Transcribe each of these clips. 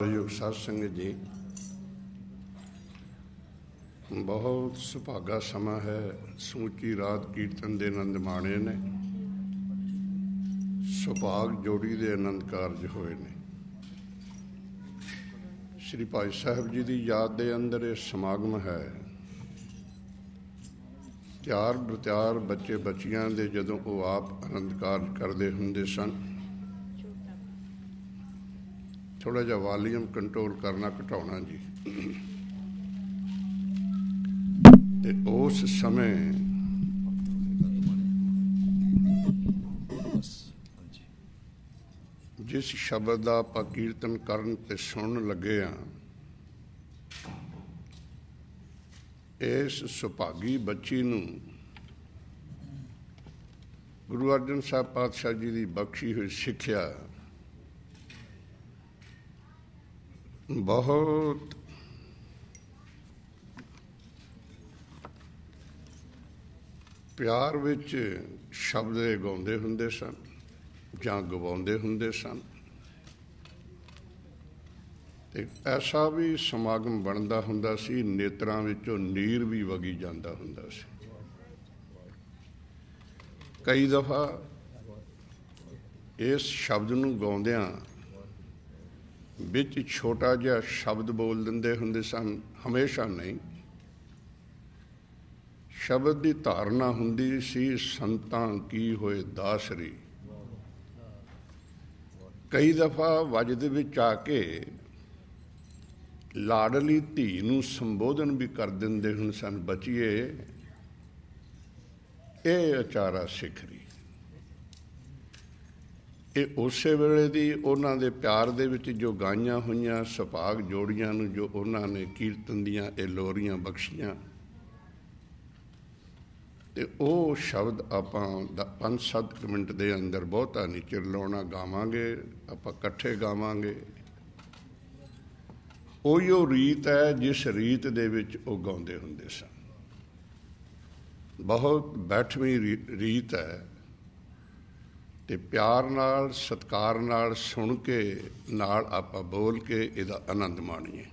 ਸਤਿਕਾਰਯੋਗ ਸਾਧ ਸੰਗਤ ਜੀ। ਬਹੁਤ ਸੁਭਾਗਾ ਸਮਾਂ ਹੈ। ਸਮੁੱਚੀ ਰਾਤ ਕੀਰਤਨ ਦੇ ਆਨੰਦ ਮਾਣੇ ਨੇ। ਸੁਭਾਗ ਜੋੜੀ ਦੇ ਆਨੰਦ ਕਾਰਜ ਹੋਏ ਨੇ। ਸ੍ਰੀ ਭਾਈ ਸਾਹਿਬ ਜੀ ਦੀ ਯਾਦ ਦੇ ਅੰਦਰ ਇਹ ਸਮਾਗਮ ਹੈ। ਤਿਆਰ ਬਤਿਆਰ ਬੱਚੇ ਬੱਚੀਆਂ ਦੇ ਜਦੋਂ ਉਹ ਆਪ ਆਨੰਦ ਕਾਰਜ ਕਰਦੇ ਹੁੰਦੇ ਸਨ ਥੋੜਾ ਜਿਹਾ ਵਾਲੀਅਮ ਕੰਟਰੋਲ ਕਰਨਾ, ਘਟਾਉਣਾ ਜੀ। ਤੇ ਉਸ ਸਮੇਂ ਜਿਸ ਸ਼ਬਦ ਦਾ ਆਪਾਂ ਕੀਰਤਨ ਕਰਨ ਤੇ ਸੁਣਨ ਲੱਗੇ ਆ, ਇਸ ਸੁਭਾਗੀ ਬੱਚੀ ਨੂੰ ਗੁਰੂ ਅਰਜਨ ਸਾਹਿਬ ਪਾਤਸ਼ਾਹ ਜੀ ਦੀ ਬਖਸ਼ੀ ਹੋਈ ਸਿੱਖਿਆ ਬਹੁਤ। ਪਿਆਰ ਵਿੱਚ ਸ਼ਬਦ ਗਾਉਂਦੇ ਹੁੰਦੇ ਸਨ ਜਾਂ ਗਵਾਉਂਦੇ ਹੁੰਦੇ ਸਨ। ਤੇ ਐਸਾ ਵੀ ਸਮਾਗਮ ਬਣਦਾ ਹੁੰਦਾ ਸੀ, ਨੇਤਰਾਂ ਵਿੱਚੋਂ ਨੀਰ ਵੀ ਵਗੀ ਜਾਂਦਾ ਹੁੰਦਾ ਸੀ। ਕਈ ਦਫਾ ਇਸ ਸ਼ਬਦ ਨੂੰ ਗਾਉਂਦਿਆਂ ਵਿੱਚ ਛੋਟਾ ਜਿਹਾ ਸ਼ਬਦ ਬੋਲ ਦਿੰਦੇ ਹੁੰਦੇ ਸਨ, ਹਮੇਸ਼ਾ ਨਹੀਂ। ਸ਼ਬਦ ਦੀ ਧਾਰਨਾ ਹੁੰਦੀ ਸੀ, ਸੰਤਾਂ ਕੀ ਹੋਏ ਦਾਸਰੀ। ਕਈ ਦਫਾ ਵਜਦ ਵਿੱਚ ਆ ਕੇ ਲਾਡਲੀ ਧੀ ਨੂੰ ਸੰਬੋਧਨ ਵੀ ਕਰ ਦਿੰਦੇ ਹੁਣ ਸਨ, ਬਚੀਏ, ਇਹ ਅਚਾਰਾ ਸਿਖਰੀ। ਇਹ ਉਸੇ ਵੇਲੇ ਦੀ ਉਹਨਾਂ ਦੇ ਪਿਆਰ ਦੇ ਵਿੱਚ ਜੋ ਗਾਈਆਂ ਹੋਈਆਂ ਸੁਭਾਗ ਜੋੜੀਆਂ ਨੂੰ ਜੋ ਉਹਨਾਂ ਨੇ ਕੀਰਤਨ ਦੀਆਂ ਇਹ ਲੋਰੀਆਂ ਬਖਸ਼ੀਆਂ। ਤੇ ਉਹ ਸ਼ਬਦ ਆਪਾਂ 5-7 ਮਿੰਟ ਦੇ ਅੰਦਰ ਬਹੁਤਾ ਨਹੀਂ ਚਿਰਲਾਉਣਾ ਗਾਵਾਂਗੇ, ਆਪਾਂ ਇਕੱਠੇ ਗਾਵਾਂਗੇ। ਉਹੀ ਉਹ ਰੀਤ ਹੈ ਜਿਸ ਰੀਤ ਦੇ ਵਿੱਚ ਉਹ ਗਾਉਂਦੇ ਹੁੰਦੇ ਸਨ। ਬਹੁਤ ਬੈਠਵੀਂ ਰੀਤ ਹੈ। ਤੇ ਪਿਆਰ ਨਾਲ ਸਤਕਾਰ ਨਾਲ ਸੁਣ ਕੇ ਨਾਲ ਆਪਾਂ ਬੋਲ ਕੇ ਇਹਦਾ ਆਨੰਦ ਮਾਣੀਏ।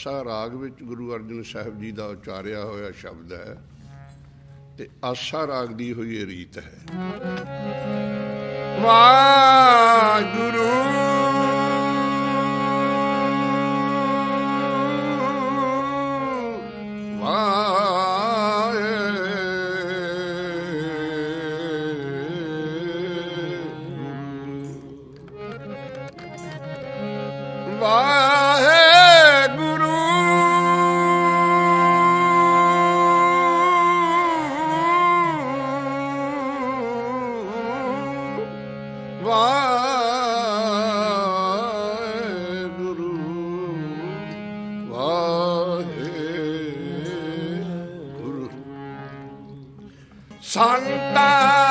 ਆਸਾ ਰਾਗ ਵਿੱਚ ਗੁਰੂ ਅਰਜਨ ਸਾਹਿਬ ਜੀ ਦਾ ਉਚਾਰਿਆ ਹੋਇਆ ਸ਼ਬਦ ਹੈ ਤੇ ਆਸਾ ਰਾਗ ਦੀ ਹੋਈ ਰੀਤ ਹੈ। ਵਾਹਿਗੁਰੂ ਸੰਤਾਂ ਕੀ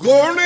ਗੁਣ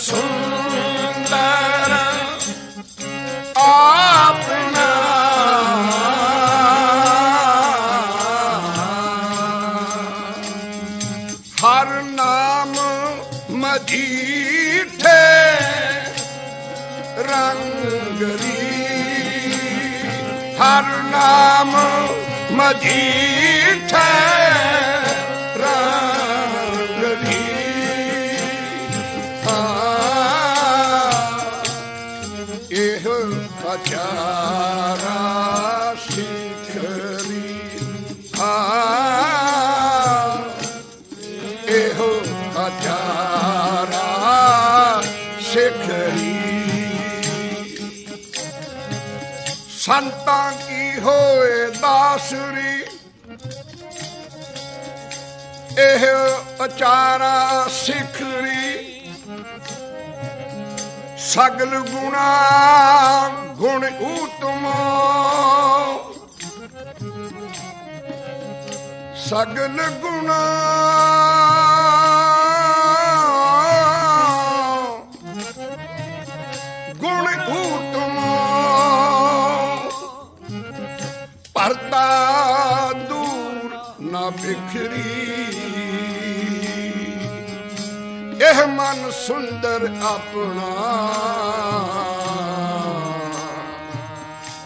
ਸੁੰਦਰ ਆਪਣਾ। ਹਰ ਨਾਮ ਮਜੀਠੇ ਰੰਗਰੀ ਹਰ ਨਾਮ ਮਜੀਠੇ ਇਹ ਅਚਾਰਾ ਸਿਖਰੀ ਹਾਂ ਇਹੋ ਅਚਾਰਾ ਸਿਖਰੀ ਸੰਤਾਂ ਕੀ ਹੋਏ ਦਾਸਰੀ ਇਹ ਅਚਾਰਾ ਸਿਖਰੀ ਸਗਲ ਗੁਣਾ ਗੁਣ ਉਤਮ ਸਗਲ ਗੁਣਾ ਗੁਣ ਉਤਮ ਪਰਤਾ ਦੂਰ ਨਾ ਬਿਖਰੀ ਇਹ ਮਨ ਸੁੰਦਰ ਆਪਣਾ।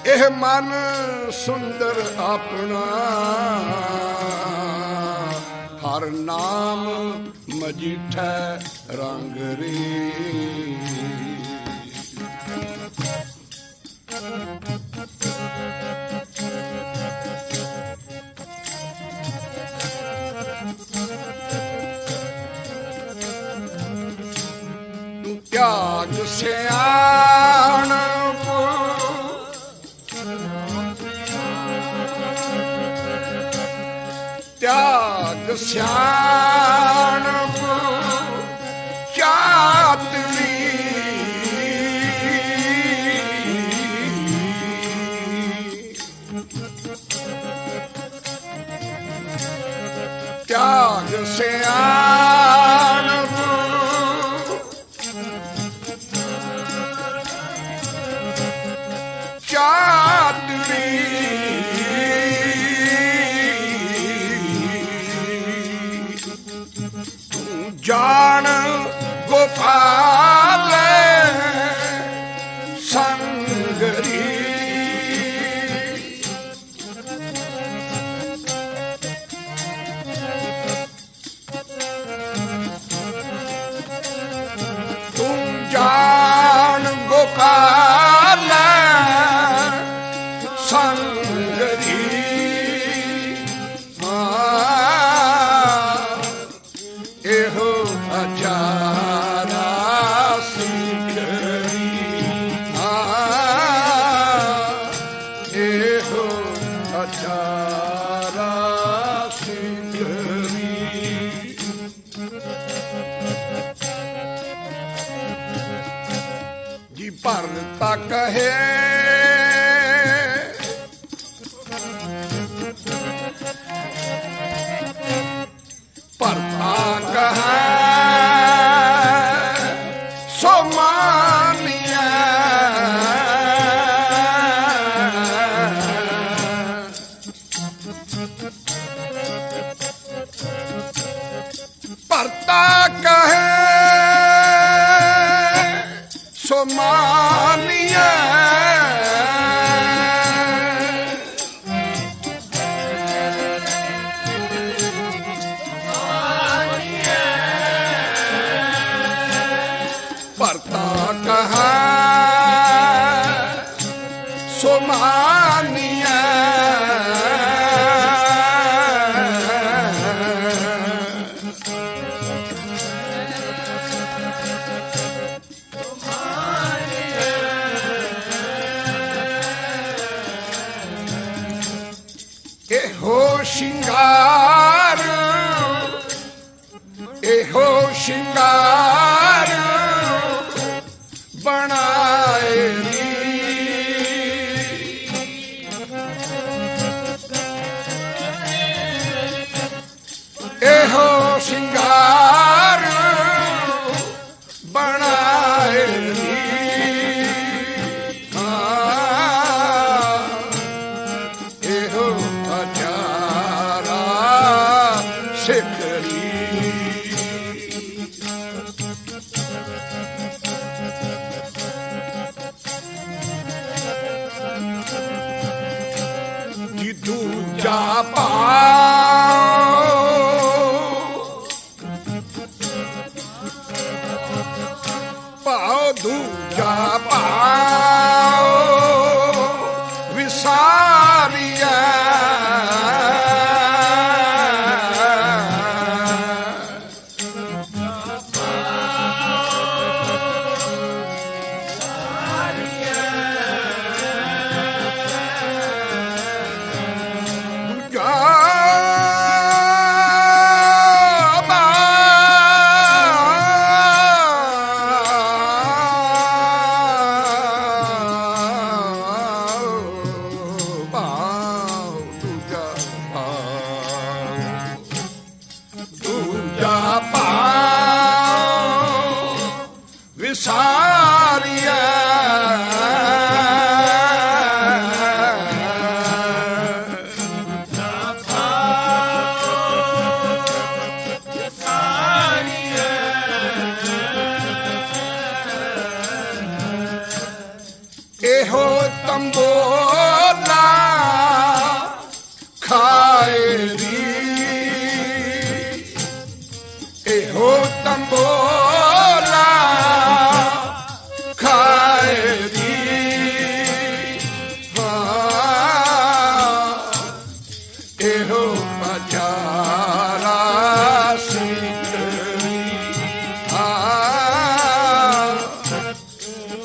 ਇਹ ਮਨ ਸੁੰਦਰ ਆਪਣਾ। ਹਰ ਨਾਮ ਮਜੀਠਾ ਰੰਗ ਰੇ। ਸਿਆਣਪ ਤਿਆਗ ਸਿਆਣਪ ਚਾਤਲੀ ਤਿਆਗ ਸਿਆਣਪ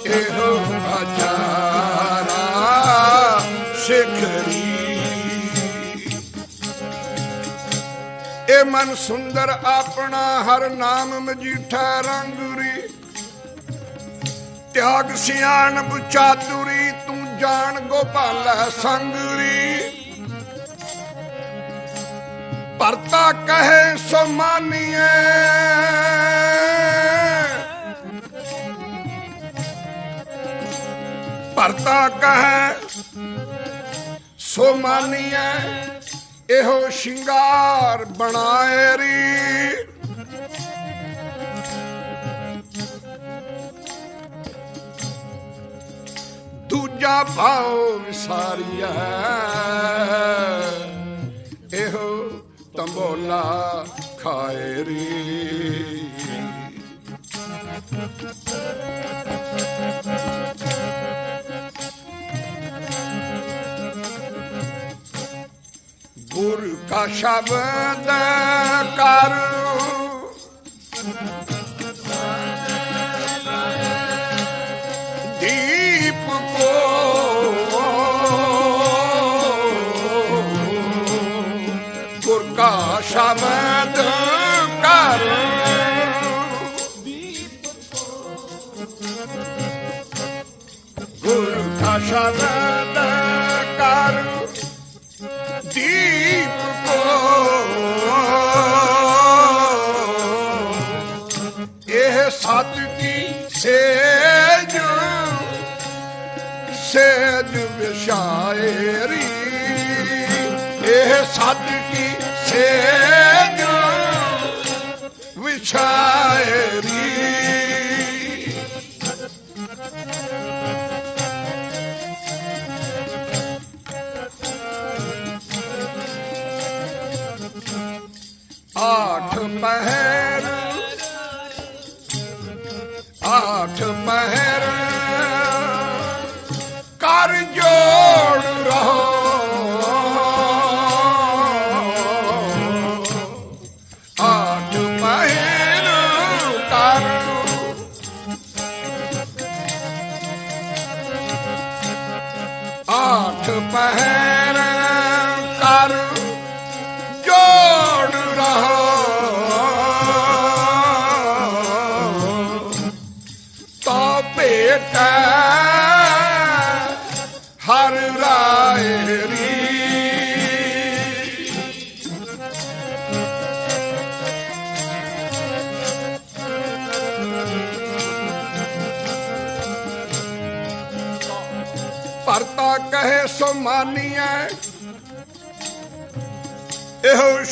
ਇਹੋ ਬਚਾਰਾ ਸਿੱਖੀ ਇਹ ਮਨ ਸੁੰਦਰ ਆਪਣਾ ਹਰ ਨਾਮ ਮਜੀਠਾ ਰੰਗੁਰੀ ਤਿਆਗ ਸਿਆਣਪ ਚਾਤੁਰੀ, ਤੂੰ ਜਾਣ ਗੋਪਾਲਾ ਸੰਗ ਭਰਤਾ ਕਹੇ ਸੋ ਮਾਨੀਏ। ਭਰਤਾ ਕਹੇ ਸੋ ਮਾਨੀਏ, ਇਹੋ ਸ਼ਿੰਗਾਰ ਬਣਾਏ ਰੀ। ਦੂਜਾ ਭਾਉ ਵਿਸਾਰੀਆ ਇਹੋ ਤੰਬੋਲਾ ਖਾਏ ਰੀ ਗੁਰ ਕਾ ਇਹ ਸਤ ਕੀ ਸੇਜ? ਸੇਜ ਵਿਸ਼ਾਇਰੀ ਇਹ ਸਤ ਕੀ ਸੇਜ? ਵਿਸ਼ਾਇਰੀ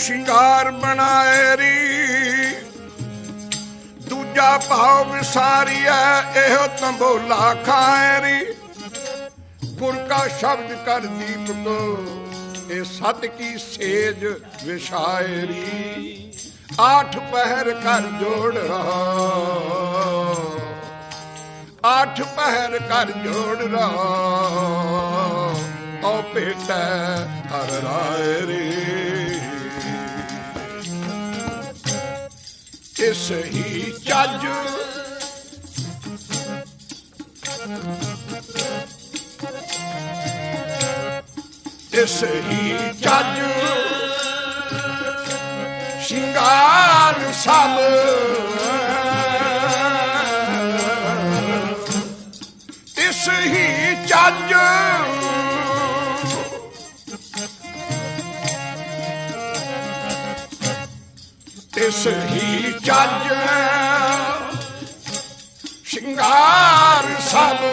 ਸ਼ਿੰਗਾਰ ਬਣਾਏ ਰੀ। ਦੂਜਾ ਭਾਵ ਵਿਸਾਰੀਐ, ਇਹੋ ਤੰਬੋਲਾ ਖਾਏ ਰੀ। ਗੁਰ ਕਾ ਸ਼ਬਦ ਕਰ ਦੀਪ ਇਹ ਸਤ ਕੀ ਸੇਜ ਵਿਸ਼ਾਇਰੀ ਆਠ ਪਹਿਰ ਕਰ ਜੋੜ ਰਹਾ। ਆਠ ਪਹਿਰ ਕਰ ਜੋੜ ਰਹਾ। ਓ ਭੇਟੈ ਹਰ ਰਾਏ ਰੇ। ਇਸ ਹੀ ਚੱਜ। ਇਸ ਹੀ ਚੱਜ। ਸ਼ਿੰਗਾਰ ਸਭ ਇਸ ਹੀ ਚੱਜ। ਇਸ ਹੀ ਚੱਜ ਸ਼ਿੰਗਾਰ ਸਭ।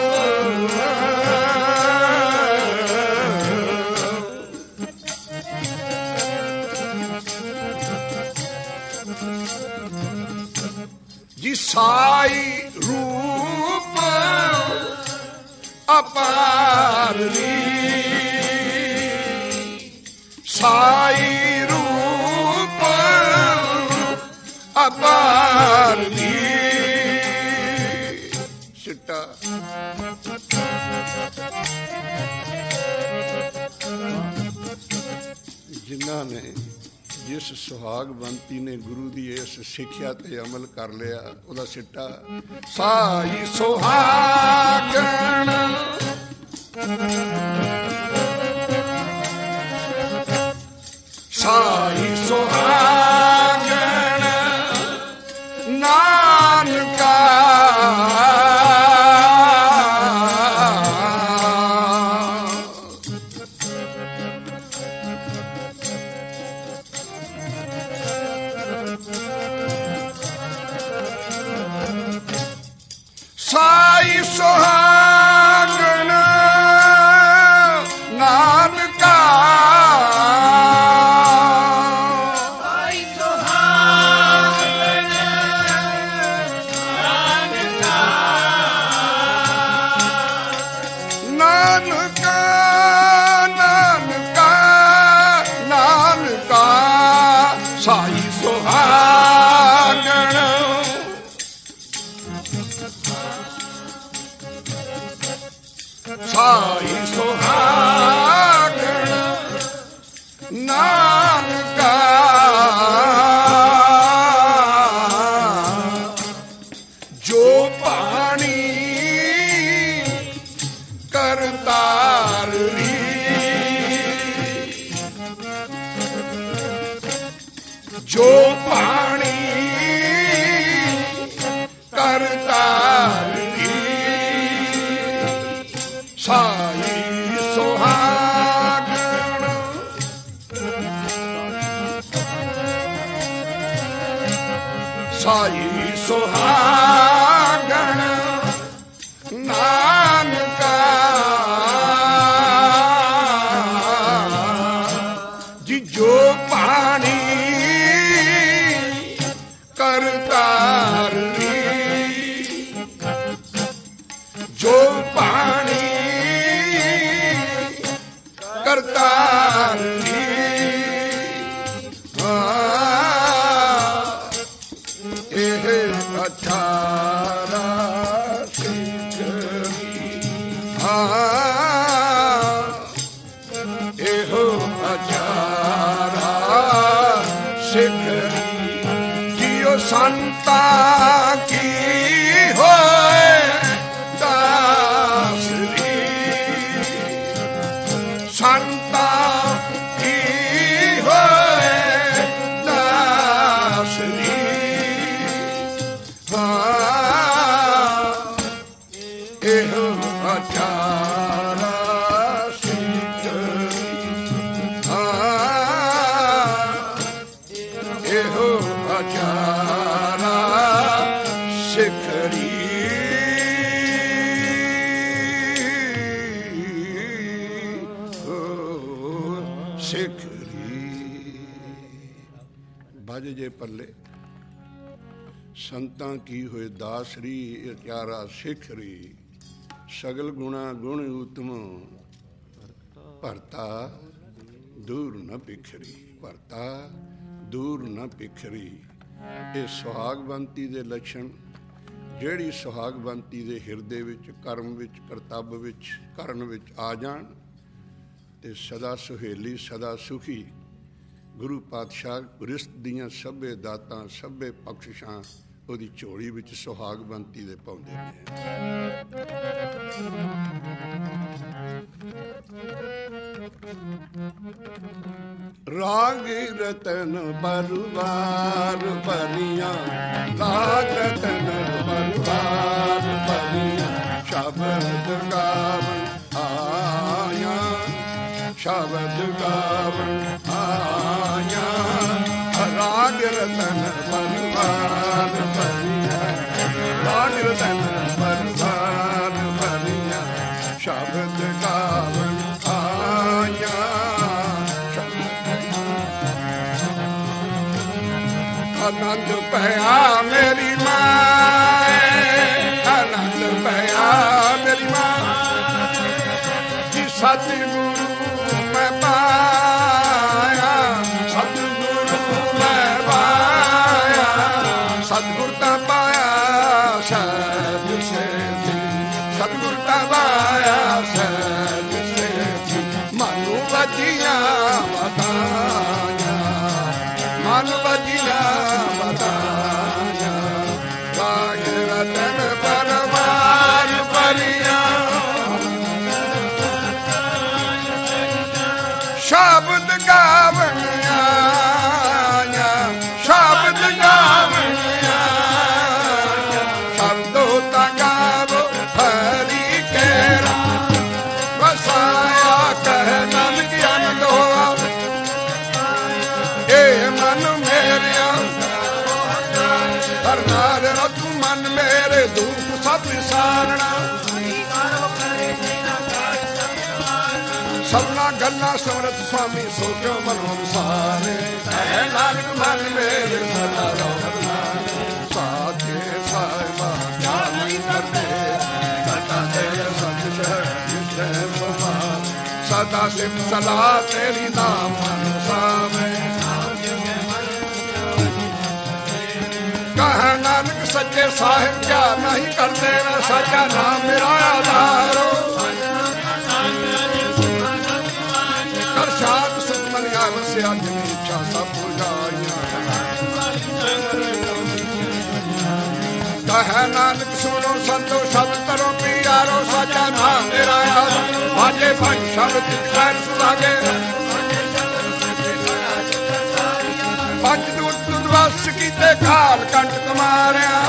ਜੀ ਸਾਈ ਰੂਪ ਅਪਾਰੀ ਸਾਈ ਅਪਾਰ ਦੀ ਸਿੱਟਾ ਜਿਨ੍ਹਾਂ ਨੇ ਜਿਸ ਸੁਹਾਗਵੰਤੀ ਨੇ ਗੁਰੂ ਦੀ ਇਸ ਸਿੱਖਿਆ ਤੇ ਅਮਲ ਕਰ ਲਿਆ, ਉਹਦਾ ਸਿੱਟਾ ਸਾਈ ਸੁਹਾਗਣ ਸਾਈ ਸੁਹਾਗਣ ਨਾਨਕਾ ਸਾਈ ਸੁਹਾਗਣ ਜੋ Tata. ਸਿਖਰੀ ਭਜ ਜੇ ਪੱਲੇ। ਸੰਤਾਂ ਕੀ ਹੋਏ ਦਾਸਰੀ, ਅਚਾਰਾ ਸਿਖਰੀ। ਸਗਲ ਗੁਣਾ ਗੁਣ ਉਤਮ, ਭਰਤਾ ਦੂਰ ਨ ਪਿਖਰੀ। ਭਰਤਾ ਦੂਰ ਨ ਪਿਖਰੀ। ਇਹ ਸੁਹਾਗਵੰਤੀ ਦੇ ਲੱਛਣ, ਜਿਹੜੀ ਸੁਹਾਗਵੰਤੀ ਦੇ ਹਿਰਦੇ ਵਿੱਚ, ਕਰਮ ਵਿੱਚ ਕਰਤੱਵ ਵਿੱਚ, ਕਰਨ ਵਿੱਚ ਆ ਜਾਣ ਤੇ ਸਦਾ ਸੁਹੇਲੀ, ਸਦਾ ਸੁਖੀ। ਗੁਰੂ ਪਾਤਸ਼ਾਹ ਰਿਸ਼ਤ ਦੀਆਂ ਸਭੇ ਦਾਤਾਂ, ਸਭੇ ਬਖਸ਼ਿਸ਼ਾਂ ਉਹਦੀ ਝੋਲੀ ਵਿੱਚ ਸੁਹਾਗ ਬੰਤੀ ਦੇ ਪਾਉਂਦੇ ਨੇ। ਰਾਗ ਰਤਨ ਬਰਵਾਰ ਬਨੀਆਂ ਰਾਗ ਰਤਨ ਬਰਵਾਰ ਬਨੀਆਂ ਸ਼ਬਦ ਸ਼ਬਦ ਗਾਵਨ ਆਇਆ ਰਾਗ ਰਤਨ ਬਰਵਾਰ ਬਨੀਆਂ ਰਾਗ ਰਤਨ ਬਰਵਾਰ ਬਨੀਆਂ ਸ਼ਬਦ ਗਾਵਨ ਆਇਆ, ਆਨੰਦ ਪਿਆ ਮੇਰੀ ਮਾਂ ਆਨੰਦ ਪਿਆ ਮੇਰੀ ਮਾਂ ਜੀ ਸਤਿਗੁਰੂ ಮಾನವ ದಿನ ಮತ ਸਭਨਾ ਗੱਲਾਂ ਸਮਰਤ ਸੁਆਮੀ ਸੋਚੋ ਮਨੋ ਵਿਸਾਰੇ ਨਾਨਕ ਮਨ ਮੇਰੇ ਸਦਾ ਰੋਣਾ ਸਾਚੇ ਸਾਹਿਬਾ ਕਿਆ ਕਰਦੇ। ਸਦਾ ਤੇਰੇ ਸੰਤ ਸ਼ਹਿ ਸਭਾ ਸਦਾ ਸਿਮ ਸਲਾਹ ਤੇਰੀ ਨਾਮ ਅਨੁਸਾਵੇ ਕਹ ਨਾਨਕ ਸੱਚੇ ਸਾਹਿਬ, ਕਿਆ ਨਹੀਂ ਕਰਦੇ ਨਾ ਸੱਚਾ ਨਾਮ ਮੇਰਾ ਆਧਾਰੋ। ਸੁਣੋ ਸੰਤੋ ਸ਼ਬਦ ਕਰੋ ਪਿਆਰੋ ਸੱਚਾ ਨਾਮ ਮੇਰਾ ਆਧਾਰ ਵਾਜੇ ਭੰਗ ਸ਼ਬਦ ਚਿਤਕਾਰ ਸੁਭਾਗੇ। ਪੰਜ ਦੂਤ ਤੁਧ ਕੀਤੇ ਖਾਲ ਕੰਟ ਕਮਾਰਿਆ।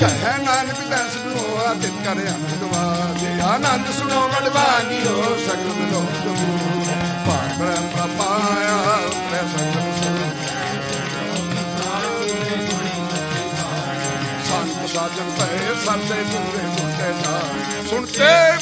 ਕਹੈ ਨਾਨਕ ਦਸ ਨੂੰ ਆਦਿਤ ਕਰ ਆਨੰਦ ਵਾਜੇ ਆਨੰਦ ਸੁਣੋ, ਵਡਵਾਨੀ ਹੋ, ਸਗਲ ਲੋਕ ਪਏ ਸੰਤੇ ਪੂਰੇ ਮੁਕਤੇ ਸੁਣਤੇ